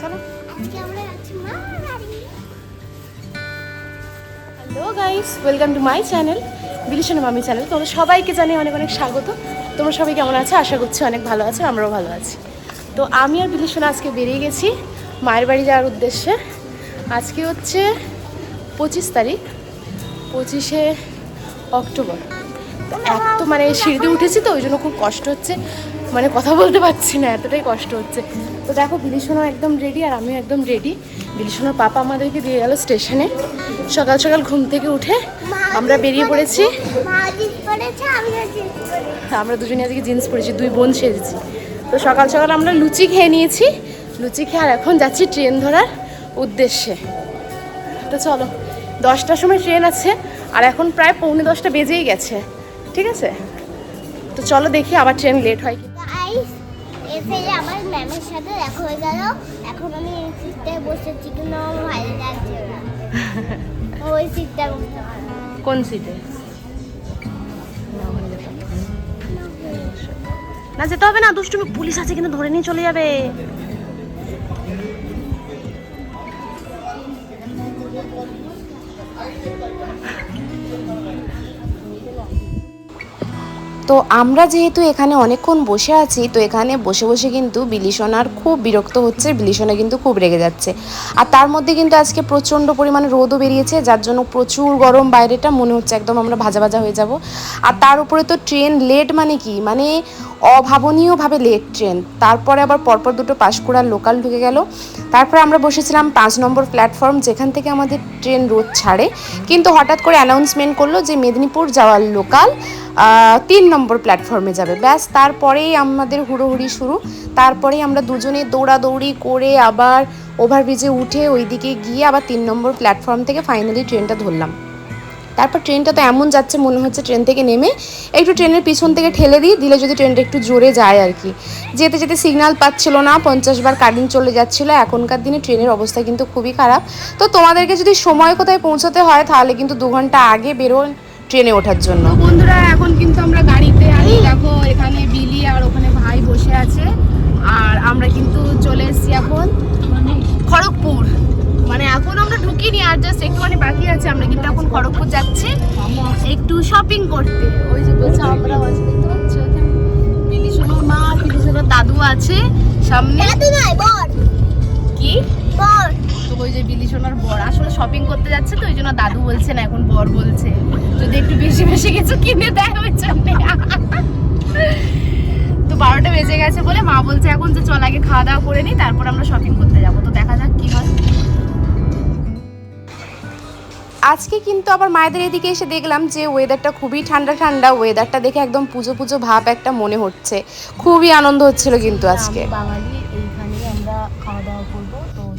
চলো। Hello guys welcome to my channel বিলিশন মামি channel তোমরা সবাইকে জানিয়ে অনেক অনেক স্বাগত। তোমরা সবাই কেমন আছে? আশা করছি অনেক ভালো আছে আমরাও ভালো আছি। তো আমি আর বিলিশন আজকে বেরিয়ে গেছি মায়ের বাড়ি যাওয়ার উদ্দেশ্যে। আজকে হচ্ছে পঁচিশ তারিখ পঁচিশে অক্টোবর। তো এত মানে সিঁড়িতে উঠেছি তো ওই জন্য খুব কষ্ট হচ্ছে। মানে কথা বলতে পারছি না এতটাই কষ্ট হচ্ছে। তো দেখো বিলিশনও একদম রেডি আর আমিও একদম রেডি বিলিশনের পাপা আমাদেরকে দিয়ে গেল স্টেশনে। সকাল সকাল ঘুম থেকে উঠে আমরা বেরিয়ে পড়েছি। আমরা দুজনে আজকে জিন্স পরেছি দুই বোন সেজেছি। তো সকাল সকাল আমরা লুচি খেয়ে নিয়েছি। লুচি খেয়ে আর এখন যাচ্ছি ট্রেন ধরার উদ্দেশ্যে। তো চলো দশটার সময় ট্রেন আছে আর এখন প্রায় পৌনে দশটা বেজেই গেছে। ঠিক আছে? তো চলো দেখি আবার ট্রেন লেট হয় কি এসে আমার ম্যামের সাথে দেখা হয়ে গেল। এখন আমি এই সিটটায় বসেছি কিন্তু আমার ভালো লাগছে না। ওই সিটটা কোন সিটে না যেতে হবে না দুষ্টুমি পুলিশ আছে কিন্তু ধরে নিয়ে চলে যাবে। তো আমরা যেহেতু এখানে অনেকক্ষণ বসে আছি, তো এখানে বসে বসে কিন্তু বিলিসনার খুব বিরক্ত হচ্ছে বিলিসনা কিন্তু খুব রেগে যাচ্ছে। আর তার মধ্যে কিন্তু আজকে প্রচণ্ড পরিমাণে রোদও বেরিয়েছে, যার জন্য প্রচুর গরম বাইরেটা, মনে হচ্ছে একদম আমরা ভাজা ভাজা হয়ে যাব। আর তার উপরে তো ট্রেন লেট মানে কি? মানে অভাবনীয়ভাবে লেট ট্রেন। তারপরে আবার পরপর দুটো পাঁশকুড়ার লোকাল ঢুকে গেল। তারপরে আমরা বসেছিলাম পাঁচ নম্বর প্ল্যাটফর্ম, যেখান থেকে আমাদের ট্রেন রোদ ছাড়ে। কিন্তু হঠাৎ করে অ্যানাউন্সমেন্ট করল যে মেদিনীপুর যাওয়ার লোকাল তিন নম্বর প্ল্যাটফর্মে যাবে। ব্যাস, তারপরেই আমাদের হুড়োহুড়ি শুরু। তারপরেই আমরা দুজনে দৌড়াদৌড়ি করে আবার ওভারব্রিজে উঠে ওইদিকে গিয়ে আবার তিন নম্বর প্ল্যাটফর্ম থেকে ফাইনালি ট্রেনটা ধরলাম। তারপর ট্রেনটা তো এমন যাচ্ছে, মনে হচ্ছে ট্রেন থেকে নেমে একটু ট্রেনের পিছন থেকে ঠেলে দিই, দিলে যদি ট্রেনটা একটু জোরে যায় আর কি। যেতে যেতে সিগন্যাল পাচ্ছিল না, পঞ্চাশ বার কারেন্ট চলে যাচ্ছিল, এখনকার দিনে ট্রেনের অবস্থা কিন্তু খুবই খারাপ। তো তোমাদেরকে যদি সময় কোথায় পৌঁছাতে হয়, তাহলে কিন্তু দু ঘণ্টা আগে বেরোন। ট্রেনে ওঠার জন্য। বন্ধুরা এখন কিন্তু আমরা গাড়িতে আছি। দেখো এখানে বিলি আর ওখানে ভাই বসে আছে। আর আমরা কিন্তু চলে এসেছি এখন খড়গপুর। মানে এখন আমরা ঢুকিনি আর জাস্ট একটুখানি বাকি আছে। আমরা কিন্তু এখন খড়গপুর যাচ্ছি একটু শপিং করতে। ওই যে বলছে আমরা দেখতে পাচ্ছ? মা বিলি সোনার দাদু আছে সামনে। দাদু নয় বর। কি? বর। তো ওই যে বিলি সোনার বর। আসলে শপিং করতে যাচ্ছে তো ওই জন্য দাদু বলছে না এখন বর বলছে। যদি একটু বেশি বেশি কিছু কিনে দেয় ওই জন্য। তো বারোটা বেজে গেছে বলে মা বলছে এখন যে চল আগে খাওয়া দাওয়া করে নিই তারপর আমরা শপিং করতে যাব। তো দেখা যাক কি হয়। আজকে কিন্তু আবার মায়েদের এদিকে এসে দেখলাম যে ওয়েদারটা খুবই ঠান্ডা ঠান্ডা। ওয়েদারটা দেখে একদম পুজো পুজো ভাব একটা মনে হচ্ছে। খুবই আনন্দ হচ্ছিল কিন্তু আজকে। বাঙালি এইখানে আমরা খাওয়া দাওয়া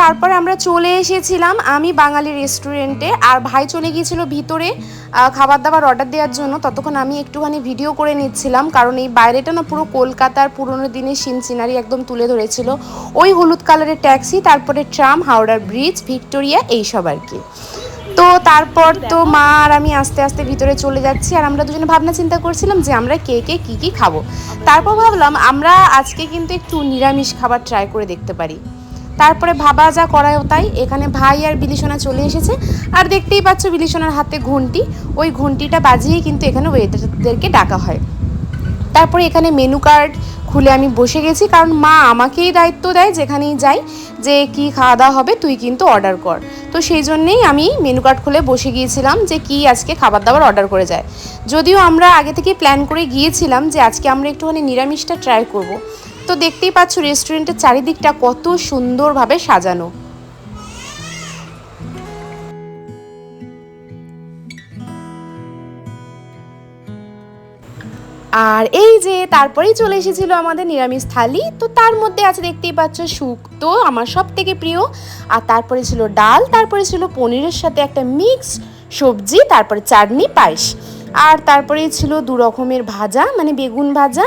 তারপরে আমরা চলে এসেছিলাম আমি বাঙালি রেস্টুরেন্টে আর ভাই চলে গিয়েছিল ভিতরে খাবার দাবার অর্ডার দেওয়ার জন্য। ততক্ষণ আমি একটুখানি ভিডিও করে নিচ্ছিলাম, কারণ এই বাইরেটা না পুরো কলকাতার পুরোনো দিনের সিন সিনারি একদম তুলে ধরেছিল। ওই হলুদ কালারের ট্যাক্সি তারপরে ট্রাম হাওড়ার ব্রিজ ভিক্টোরিয়া, এইসব আর কি। তো তারপর তো মা আর আমি আস্তে আস্তে ভিতরে চলে যাচ্ছি, আর আমরা দুজনে ভাবনা চিন্তা করছিলাম যে আমরা কে কে, কী কী খাব। তারপর ভাবলাম আমরা আজকে কিন্তু একটু নিরামিষ খাবার ট্রাই করে দেখতে পারি। তারপরে ভাবা যা করায়ও তাই। এখানে ভাই আর বিলিসোনা চলে এসেছে। আর দেখতেই পাচ্ছ বিলিসোনার হাতে ঘন্টি ওই ঘন্টিটা বাজিয়েই কিন্তু এখানে ওয়েটারদেরকে ডাকা হয়। তারপরে এখানে মেনু কার্ড খুলে আমি বসে গেছি। কারণ মা আমাকেই দায়িত্ব দেয় যেখানেই যাই, যে কি খাওয়া দাওয়া হবে তুই কিন্তু অর্ডার কর। তো সেই জন্যেই আমি মেনু কার্ড খুলে বসে গিয়েছিলাম যে কি আজকে খাবার দাবার অর্ডার করে যায়। যদিও আমরা আগে থেকে প্ল্যান করে গিয়েছিলাম যে আজকে আমরা একটুখানি নিরামিষটা ট্রাই করব। তো দেখতেই পাচ্ছ রেস্টুরেন্টের চারিদিকটা কত সুন্দরভাবে সাজানো। আর এই যে তারপরেই চলে এসেছিল আমাদের নিরামিষ থালি, তো তার মধ্যে আছে দেখতেই পাচ্ছ শুক্তো, আমার সব থেকে প্রিয়। আর তারপরে ছিল ডাল, তারপরে ছিল পনিরের সাথে একটা মিক্স সবজি, তারপরে চাটনি, পায়েস। আর তারপরে ছিল দু রকমের ভাজা মানে বেগুন ভাজা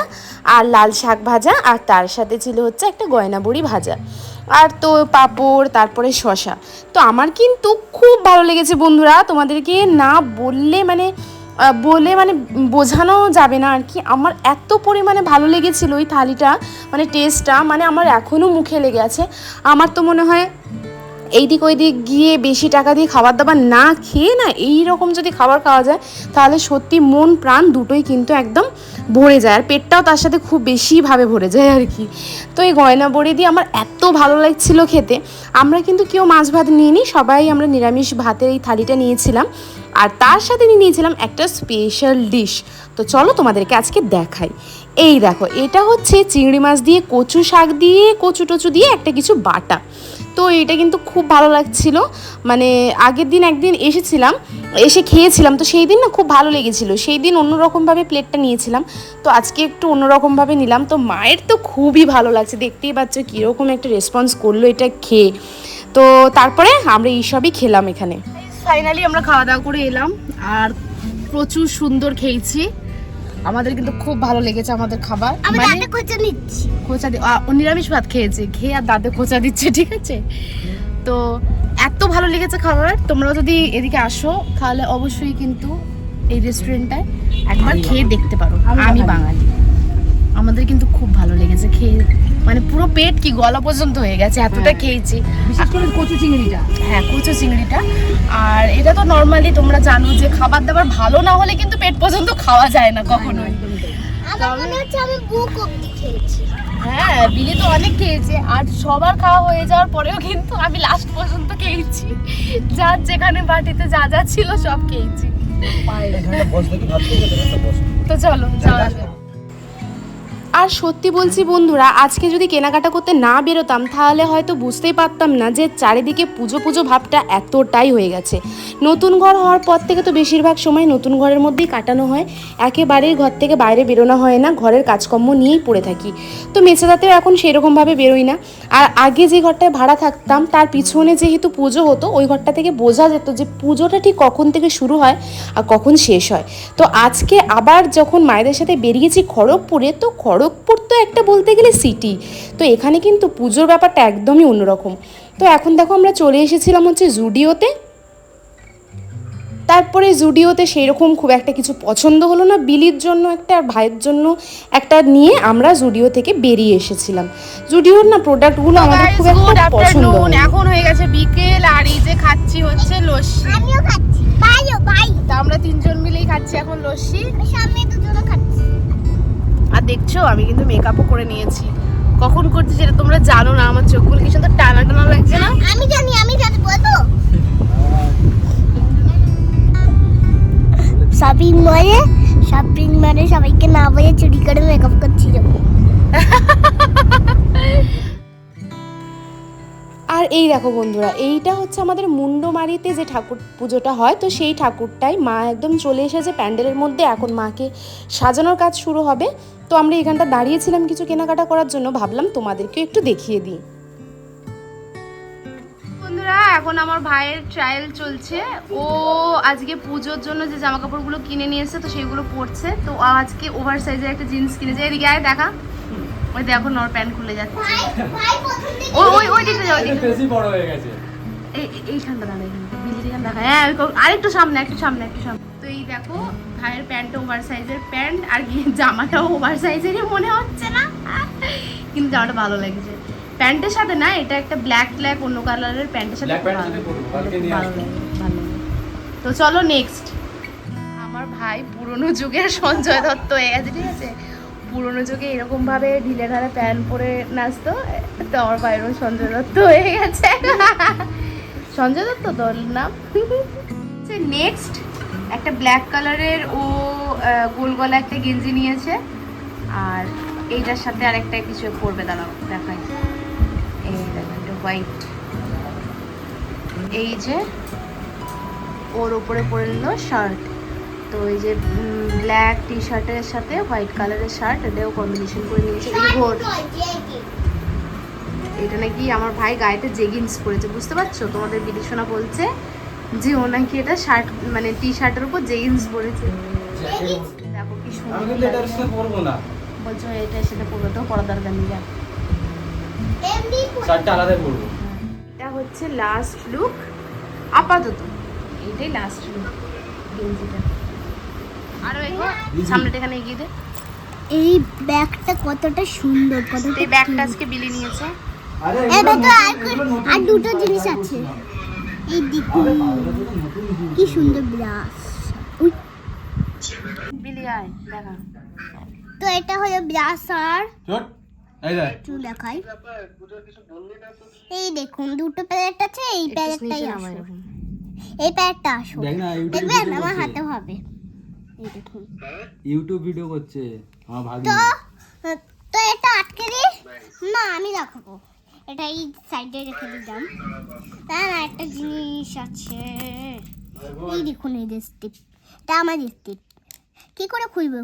আর লাল শাক ভাজা, আর তার সাথে ছিল হচ্ছে একটা গয়না বড়ি ভাজা। আর তো পাঁপড়, তারপরে শশা তো আমার কিন্তু খুব ভালো লেগেছে বন্ধুরা, তোমাদেরকে না বললে মানে বলে মানে বোঝানো যাবে না আর কি। আমার এত পরিমাণে ভালো লেগেছিল ওই থালিটা মানে টেস্টটা মানে আমার এখনও মুখে লেগে আছে। আমার তো মনে হয় এই দিক ওই দিক গিয়ে বেশি টাকা দিয়ে খাবার দাবার না খেয়ে না এই রকম যদি খাবার খাওয়া যায়, তাহলে সত্যি মন, প্রাণ দুটোই কিন্তু একদম ভরে যায়। আর পেটটাও তার সাথে খুব বেশিভাবে ভরে যায় আর কি। তো এই গয়না বড়ি দিয়ে আমার এত ভালো লাগছিল খেতে। আমরা কিন্তু কেউ মাছ ভাত নিইনি, সবাই আমরা নিরামিষ ভাতের এই থালিটা নিয়েছিলাম। আর তার সাথে নিয়ে নিয়েছিলাম একটা স্পেশাল ডিশ তো চলো তোমাদেরকে আজকে দেখাই। এই দেখো, এটা হচ্ছে চিংড়ি মাছ দিয়ে কচু শাক দিয়ে কচু টচু দিয়ে একটা কিছু বাটা। তো এটা কিন্তু খুব ভালো লাগছিল। মানে আগের দিন একদিন এসেছিলাম, এসে খেয়েছিলাম, তো সেই দিন না খুব ভালো লেগেছিল। সেই দিন অন্যরকমভাবে প্লেটটা নিয়েছিলাম, তো আজকে একটু অন্যরকমভাবে নিলাম। তো মায়ের তো খুবই ভালো লাগছে, দেখতেই পাচ্ছ কীরকম একটা রেসপন্স করল এটা খেয়ে। তো তারপরে আমরা এইসবই খেলাম এখানে। ফাইনালি আমরা খাওয়া দাওয়া করে এলাম, আর প্রচুর সুন্দর খেয়েছি। আমাদের কিন্তু খুব ভালো লেগেছে আমাদের খাবার। মানে খোঁচা নিচ্ছি। খোঁচা দি- নিরামিষ ভাত খেয়েছে। খেয়ে আর দাঁতে খোঁচা দিচ্ছে ঠিক আছে? তো এত ভালো লেগেছে খাবার। তোমরাও যদি এদিকে আসো তাহলে অবশ্যই কিন্তু এই রেস্টুরেন্টটায় একবার খেয়ে দেখতে পারো। আমি বাঙালি। আমাদের কিন্তু খুব ভালো লেগেছে খেয়ে মানে পুরো পেট কি গলা পর্যন্ত হয়ে গেছে এতটা খেয়েছি। বিশেষ করে কচু চিংড়িটা। হ্যাঁ কচু চিংড়িটা। আর এটা তো নর্মালি তোমরা জানো যে খাবার দাবার ভালো না হলে কিন্তু পেট পর্যন্ত খাওয়া যায় না কখনোই। আমার মনে হচ্ছে আমি বুক অব্দি খেয়েছি। হ্যাঁ বিলি তো অনেক খেয়েছে। আর সবার খাওয়া হয়ে যাওয়ার পরেও কিন্তু আমি লাস্ট পর্যন্ত খেয়েছি। যার যেখানে বাটিতে যা যা ছিল সব খেয়েছি। তো চলো যাওয়া যাক। আর সত্যি বলছি বন্ধুরা, আজকে যদি কেনাকাটা করতে না বেরোতাম, তাহলে হয়তো বুঝতেই পারতাম না যে চারিদিকে পুজো পুজো ভাবটা এতটাই হয়ে গেছে। নতুন ঘর হওয়ার পর থেকে তো বেশিরভাগ সময় নতুন ঘরের মধ্যেই কাটানো হয়। একেবারেই ঘর থেকে বাইরে বেরোনো হয় না, ঘরের কাজকর্ম নিয়েই পড়ে থাকি। তো মেছেদাতেও এখন সেরকমভাবে বেরোই না। আর আগে যে ঘরটায় ভাড়া থাকতাম, তার পিছনে যেহেতু পুজো হতো, ওই ঘরটা থেকে বোঝা যেত যে পুজোটা ঠিক কখন থেকে শুরু হয় আর কখন শেষ হয়। তো আজকে আবার যখন মায়েদের সাথে বেরিয়েছি খড়গপুরে, তো খড়গপুর তো একটা বলতে গেলে সিটি তো এখানে কিন্তু পুজোর ব্যাপারটা একদমই অন্যরকম। তো এখন দেখো আমরা চলে এসেছিলাম হচ্ছে জুডিওতে। তারপরে জুডিওতে সেই রকম খুব একটা কিছু পছন্দ হলো না বিলির জন্য একটা আর ভাইয়ের জন্য একটা নিয়ে আমরা জুডিও থেকে বেরিয়ে এসেছিলাম। জুডিওর না প্রোডাক্টগুলো আমাদের খুব একটা পছন্দ. এখন হয়ে গেছে বিকেল আর এই যে খাচ্ছি হচ্ছে লস্যি। আমিও খাচ্ছি। বাইও বাই তা আমরা তিনজন মিলেই খাচ্ছি এখন লস্যি। সামনে দুজনে দেখছ আমি কিন্তু মেকআপও করে নিয়েছি। কখন করছি সেটা তোমরা জানো না আমার চোখগুলো কি সুন্দর টানা টানা লাগছে না? আমি জানি আমি জানি বলো শপিং মলে শপিং মলে সবাইকে না বলে চুরি করে মেকআপ করছিল এই দেখো বন্ধুরা, এইটা হচ্ছে আমাদের মুন্ডমারিতে যে ঠাকুর পুজোটা হয়, তো সেই ঠাকুরটাই মা একদম চলে এসেছে প্যান্ডেলের মধ্যে। এখন মাকে সাজানোর কাজ শুরু হবে। তো আমরা এখানটা দাঁড়িয়েছিলাম কিছু কেনাকাটা করার জন্য, ভাবলাম তোমাদেরকে একটু দেখিয়ে দিই। বন্ধুরা, এখন আমার ভাইয়ের ট্রায়াল চলছে। ও আজকে পুজোর জন্য যে জামা কাপড়গুলো কিনে নিয়েছে তো সেগুলো পরছে। তো আজকে ওভার সাইজের একটা জিন্স কিনেছে। এদিকে আয়, দেখা। ওই দেখো নর প্যান্ট খুলে যাচ্ছে। ওই ওই ওই দিকটা যাও দিকটা বেশি বড় হয়ে গেছে। এই এই- এইখানটা দাঁড়া এইখানটা। এখানে দেখা হ্যাঁ আরেকটু সামনে একটু সামনে একটু সামনে। তো এই দেখো ভাইয়ের প্যান্টটা ওভার সাইজের প্যান্ট আর কি জামাটাও ওভার সাইজেরই মনে হচ্ছে না। কিন্তু জামাটা ভালো লাগছে। প্যান্টের সাথে না এটা একটা ব্ল্যাক ব্ল্যাক অন্য কালারের প্যান্টের সাথে ভালো। তো চলো নেক্সট আমার ভাই পুরনো যুগের সঞ্জয় দত্ত হয়ে গেছে ঠিক আছে? পুরনো যুগে এরকম ভাবে ঢিলে ঢালা প্যান্ট পরে নাচতো, তো আমার ভাইয়েরও সঞ্জয় দত্ত হয়ে গেছে। সঞ্জয় দত্ত তোর নাম? নেক্সট একটা ব্ল্যাক কালারের ও গোল গলা একটা গেঞ্জি নিয়েছে। আর এইটার সাথে আর একটা কিছু পরবে, দাঁড়াও, দেখাই। এই হোয়াইট এই যে, ওর উপরে পরে নিল শার্ট তো এই যে ব্ল্যাক টি শার্টের সাথে হোয়াইট কালারের শার্ট এটাও কম্বিনেশন করে নিয়েছে। এই ঘোর এটা নাকি আমার ভাই গায়েতে জেগিন্স পরেছে বুঝতে পারছ? তোমাদের বিদেশনা বলছে যে ও নাকি এটা শার্ট মানে টি শার্টের উপর জেগিন্স পরেছে। দেখো কি সুন্দর বলছো এটা সেটা পরবে তো পরা দরকার নেই যা। শার্টটা আলাদা পরবো। এটা হচ্ছে লাস্ট লুক আপাতত। এইটাই লাস্ট লুক গেঞ্জিটা। আরও এগো সামনেটা এখানে এগিয়ে দে। এই ব্যাগটা কতটা সুন্দর কতটা এই ব্যাগটা আজকে বিলি নিয়েছে। আরে দুটো জিনিস আছে। এই দেখুন। কি সুন্দর ব্রাশ। বিলি আয় দেখা। তো এটা হলো ব্রাশ আর একটু দেখাই। এই দেখুন দুটো প্যালেট আছে এই প্যালেটটাই এরকম। এই প্যালেটটা আসো দেখ না, ইউটিউব দেখবেন আমার হাতে হবে। ইউটিউব ভিডিও করছে আমার ভাগ্নি। তো তো এটা আটকে দি না আমি রাখব এটা এই সাইডে রেখে দিলাম। না না একটা জিনিস আছে। এই দেখুন এই যে স্টিপ এটা আমার স্টিপ কি করে খুলবো?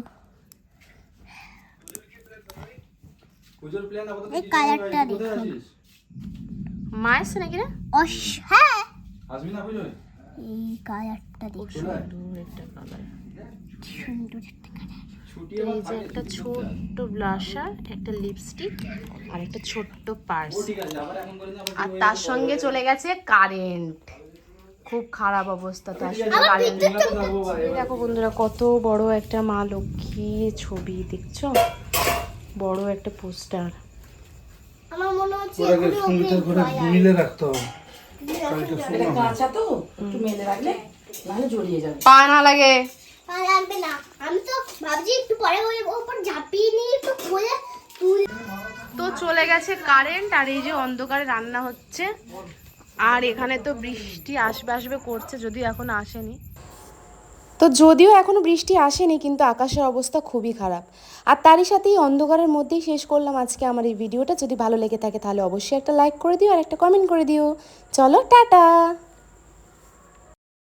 এই কালারটা দেখুন। মা এসছে নাকি রে? অস হ্যাঁ। আসবি না এই কালারটা দেখুন? সুন্দর একটা কালার সুন্দর একটা কালার এই যে একটা ছুটি ছোট্ট ব্লাশার একটা লিপস্টিক আর একটা ছোট্ট পার্স আর তার সঙ্গে চলে গেছে কারেন্ট খুব খারাপ অবস্থা তার সঙ্গে কারেন্ট দেখো বন্ধুরা কত বড় একটা মা লক্ষ্মীর ছবি দেখছ? বড় একটা পোস্টার আমার মনে হচ্ছে ওটাকে এখনই সঙ্গীতের ওকে ঘরে দয়া। মিলে রাখতে হবে। কাঁচা তো? একটু মেলে রাখলে নাহলে জড়িয়ে যাবে। পা না লাগে। লাগবে না। আমি তো ভাবছি একটু পরে ওই ওপর ঝাঁপিয়ে নিয়ে একটু খুলে তুলে তো চলে গেছে কারেন্ট আর এই যে অন্ধকারে রান্না হচ্ছে। আর এখানে তো বৃষ্টি আসবে আসবে করছে যদিও এখন আসেনি। তো যদিও এখনও বৃষ্টি আসেনি কিন্তু আকাশের অবস্থা খুবই খারাপ। আর তারই সাথে এই অন্ধকারের মধ্যেই শেষ করলাম আজকে আমার এই ভিডিওটা। যদি ভালো লেগে থাকে তাহলে অবশ্যই একটা লাইক করে দিও আর একটা কমেন্ট করে দিও। চলো টাটা!